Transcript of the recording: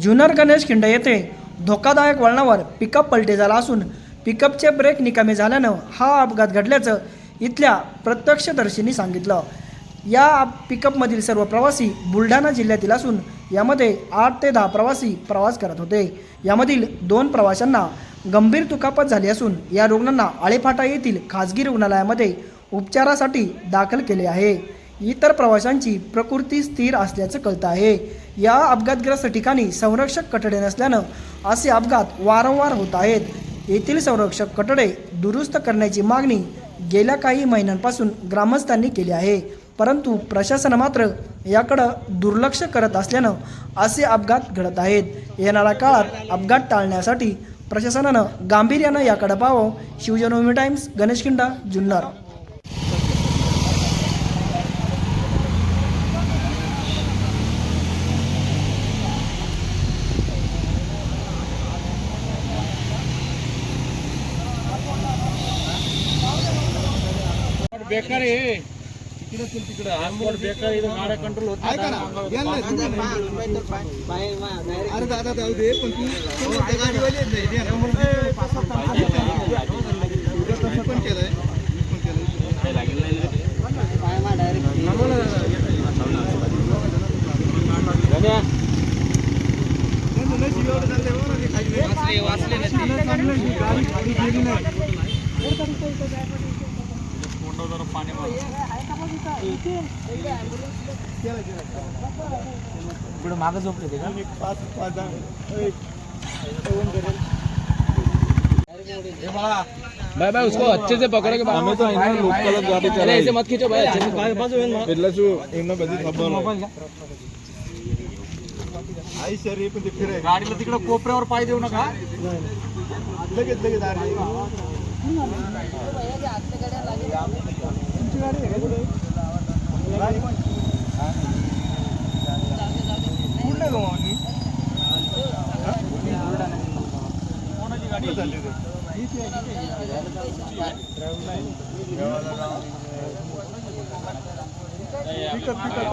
जुनर गणेश खिंड येथे धोकादायक वळणावर पिकअप पलटी झाला असून पिकअपचे ब्रेक निकामी झाल्यानं हा अपघात घडल्याचं इथल्या प्रत्यक्षदर्शींनी सांगितलं. या पिकअपमधील सर्व प्रवासी बुलढाणा जिल्ह्यातील असून यामध्ये आठ ते दहा प्रवासी प्रवास करत होते. यामधील दोन प्रवाशांना गंभीर दुखापत झाली असून या रुग्णांना आळेफाटा येथील खाजगी रुग्णालयामध्ये उपचारासाठी दाखल केले आहे. इतर प्रवाशांची प्रकृती स्थिर असल्याचं कळतं आहे. या अपघातग्रस्त ठिकाणी संरक्षक कठडे नसल्यानं असे अपघात वारंवार होत आहेत. येथील संरक्षक कठडे दुरुस्त करण्याची मागणी गेल्या काही महिन्यांपासून ग्रामस्थांनी केली आहे. परंतु प्रशासन मात्र याकडं दुर्लक्ष करत असल्यानं असे अपघात घडत आहेत. येणाऱ्या काळात अपघात टाळण्यासाठी प्रशासनानं गांभीर्यानं याकडं पाहावं. शिवजनोमी टाइम्स गणेशखिंडा जुन्नर. बेकार आहे. तिकडे चल तिकडे. आंबोड बेकार इथं गाड्या कंट्रोल होत ऐका ना या ना तुम्ही अरे दादा जाऊ दे पण तू तू गाडीवाले आहेत ना, इथे ना. उगाच तसं पण केलंय. मी पण केलंय. नाही, नाही, नाही, एवढं चाललंय बरं, ते खाली नाही. गाडी- गाडी गेली नाही. मागे झोपले ते का पाच पाच दहा- ए, कोण करेल? भाई भाई उसको अच्छे से पकड़ो के हमें तो इन्हें लोकल गाड़ी अरे ऐसे मत खींचो भाई अच्छे से એટલે શું એમના બધી ખબર आई शरीर पण ते फिराय गाडीला तिकडे कोपऱ्यावर पाय देऊ नका लगेच लगेच आली तुमची गाडी आहे गाडी पण- कुठल्या गावानी? हा? कुठं चालली रे? Pickup pickup